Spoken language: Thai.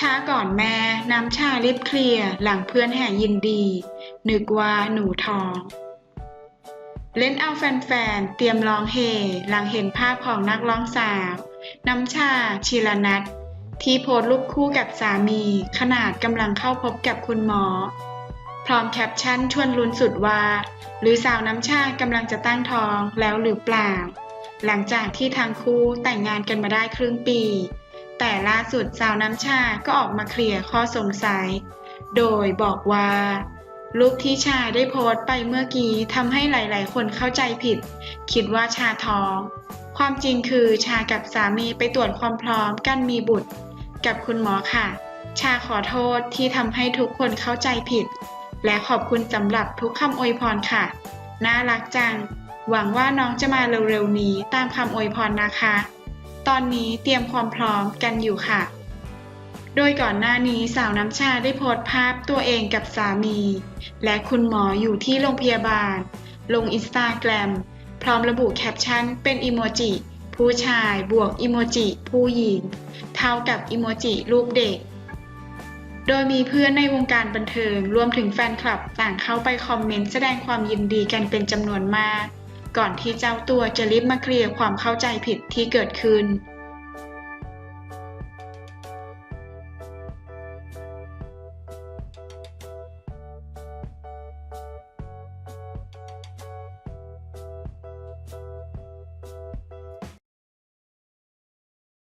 ช้าก่อนแม่น้ำชารีบเคลียร์หลังเพื่อนแห่ยินดี นึกว่าหนูท้อง เล่นเอาแฟนๆ เตรียมร้องเฮหลังเห็นภาพของนักร้องสาว น้ำชาชิรนัทที่โพสต์รูปคู่กับสามีขนาดกำลังเข้าพบกับคุณหมอ พร้อมแคปชั่นชวนลุ้นสุดว่า หรือสาวน้ำชากำลังจะตั้งท้องแล้วหรือเปล่า หลังจากที่ทั้งคู่แต่งงานกันมาได้ครึ่งปี แต่ล่าสุดสาวน้ำชาก็ออกมาเคลียร์ข้อสงสัย โดยบอกว่า รูปที่ชาได้โพสต์ไปเมื่อกี้ทำให้หลาย ๆ คนเข้าใจผิด คิดว่าชาท้อง ความจริงคือชากับสามีไปตรวจความพร้อมกันมีบุตร กับคุณหมอค่ะ ชาขอโทษที่ทำให้ทุกคนเข้าใจผิด และขอบคุณสำหรับทุกคำอวยพรค่ะ น่ารักจัง หวังว่าน้องจะมาเร็ว ๆ นี้ตามคำอวยพรนะคะ ตอนนี้เตรียมความพร้อมกันอยู่ค่ะ โดยก่อนหน้านี้สาวน้ำชาได้โพสต์ภาพตัวเองกับสามี และคุณหมออยู่ที่โรงพยาบาล ลงอินสตาแกรมพร้อมระบุแคปชั่นเป็นอิโมจิผู้ชายบวกอิโมจิผู้หญิง เท่ากับอิโมจิรูปเด็ก โดยมีเพื่อนในวงการบันเทิงรวมถึงแฟนคลับต่างเข้าไปคอมเมนต์แสดงความยินดีกันเป็นจำนวนมาก ก่อนที่เจ้าตัวจะรีบมาเคลียร์ความเข้าใจผิดที่เกิดขึ้น